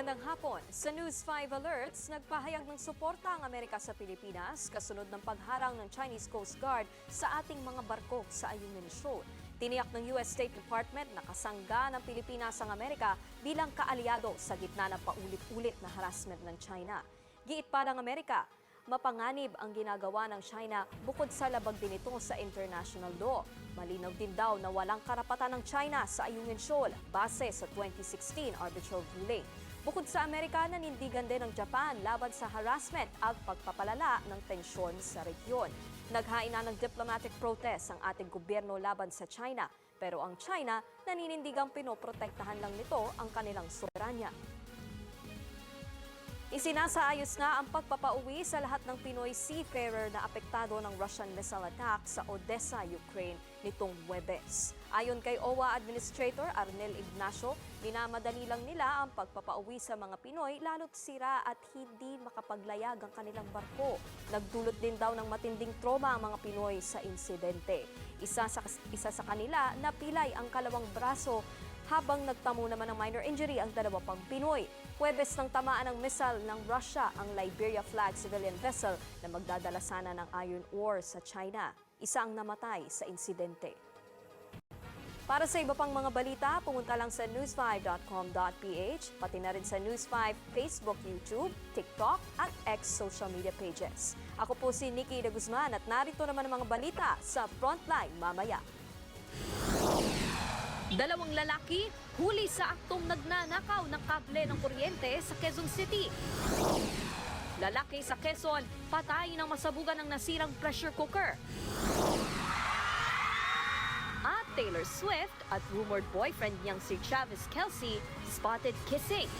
Magandang hapon. Sa News 5 Alerts, nagpahayag ng suporta ang Amerika sa Pilipinas kasunod ng pagharang ng Chinese Coast Guard sa ating mga barko sa Ayungin Shoal. Tiniyak ng US State Department na kasangga ng Pilipinas ang Amerika bilang kaalyado sa gitna ng paulit-ulit na harassment ng China. Giit pa ng Amerika, mapanganib ang ginagawa ng China bukod sa labag din ito sa international law. Malinaw din daw na walang karapatan ng China sa Ayungin Shoal base sa 2016 arbitral ruling. Bukod sa Amerika, nanindigan din ng Japan laban sa harassment at pagpapalala ng tensyon sa rehiyon. Naghain na ng diplomatic protest ang ating gobyerno laban sa China, pero ang China naninindigang pinoprotektahan lang nito ang kanilang soberanya. Isinasaayos nga ang pagpapauwi sa lahat ng Pinoy seafarer na apektado ng Russian missile attack sa Odessa, Ukraine nitong Webes. Ayon kay OWA Administrator Arnel Ignacio, minamadali lang nila ang pagpapauwi sa mga Pinoy lalo't sira at hindi makapaglayag ang kanilang barko. Nagdulot din daw ng matinding trauma ang mga Pinoy sa insidente. Isa sa, isa sa kanila napilay ang kalawang braso habang nagtamo naman ng minor injury ang dalawa pang Pinoy. Huwebes ng tamaan ng missile ng Russia ang Liberia flag civilian vessel na magdadala sana ng iron ore sa China. Isa ang namatay sa insidente. Para sa iba pang mga balita, pumunta lang sa news5.com.ph, pati na rin sa News5 Facebook, YouTube, TikTok at X social media pages. Ako po si Nikki de Guzman at narito naman ang mga balita sa Frontline mamaya. Dalawang lalaki huli sa aktong nagnanakaw ng kable ng kuryente sa Quezon City. Lalaki sa Quezon, patay ng masabugan ng nasirang pressure cooker. At Taylor Swift at rumored boyfriend niyang si Travis Kelsey spotted kissing.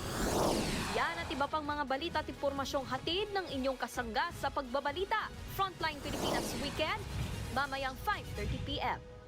Yan at iba pang mga balita at impormasyong hatid ng inyong kasangga sa pagbabalita. Frontline Pilipinas Weekend, mamayang 5.30pm.